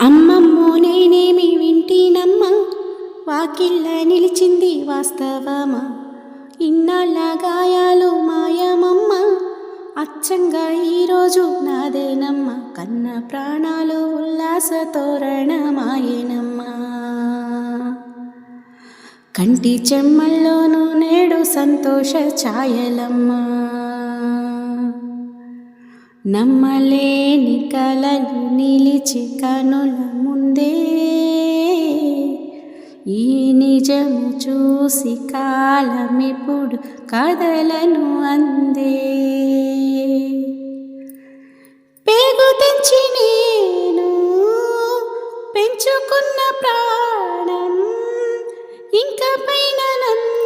అమ్మమ్మో నేనేమి వింటినమ్మా? వాకిళ్ళ నిలిచింది వాస్తవమా? ఇన్నాళ్ళ గాయాలు మాయమమ్మ? అచ్చంగా ఈరోజు నాదేనమ్మ? కన్న ప్రాణాలు ఉల్లాస తోరణమాయనమ్మ. కంటి చెమ్మల్లోనూ నేడు సంతోష ఛాయలమ్మా. నమ్మలేని కలలు నిలిచి కనుల ముందే ఈ నిజము చూసి కాలమిప్పుడు కథలను అందే. పేగు నేను పెంచుకున్న ప్రాణం ఇంకా పైన నన్ను